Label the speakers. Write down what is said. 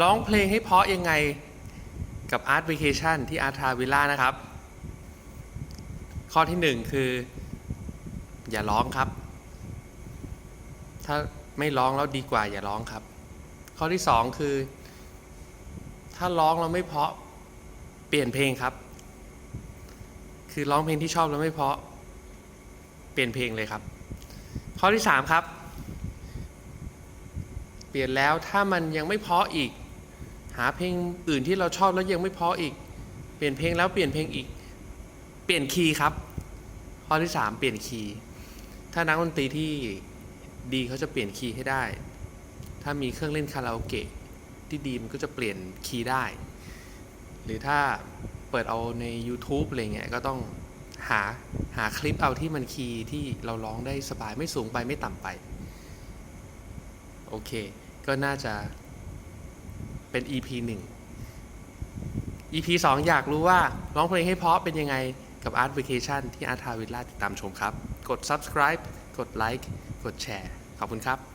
Speaker 1: ร้องเพลงให้เพาะยังไงกับ Art Vacation ที่ Art t a Villa นะครับ ข้อที่หนึ่งคือ อย่าร้องครับ ถ้าไม่ร้องแล้วดีกว่าอย่าร้องครับ ข้อที่สองคือ ถ้าร้องแล้วไม่เพาะเปลี่ยนเพลงครับ คือร้องเพลงที่ชอบแล้วไม่เพาะเปลี่ยนเพลงเลยครับ ข้อที่สามครับ เปลี่ยนแล้วถ้ามันยังไม่เพาะอีก หาเพลงอื่นที่เราชอบแล้วยังไม่พราะอีก เปลี่ยนเพลงแล้วเปลี่ยนเพลงอีก เปลี่ยนคีย์ครับ ข้อที่สามเปลี่ยนคีย์ ถ้านักดนตรีที่ดีเขาจะเปลี่ยนคีย์ให้ได้ ถ้ามีเครื่องเล่นคาราโอเกะที่ดีมันก็จะเปลี่ยนคีย์ได้ หรือถ้าเปิดเอาใน YouTube อะไรเงี้ยก็ต้องหาหาคลิปเอาที่มันคีย์ที่เราร้องได้สบายไม่สูงไปไม่ต่ำไป โอเค ก็น่าจะ เป็น EP 1 EP 2 อยากรู้ว่าร้องเพลงให้เพาะเป็นยังไงกับ Art Vacation ที่อาร์ทาวิลล่าติดตามชมครับ กด subscribe กด like กดแชร์ขอบคุณครับ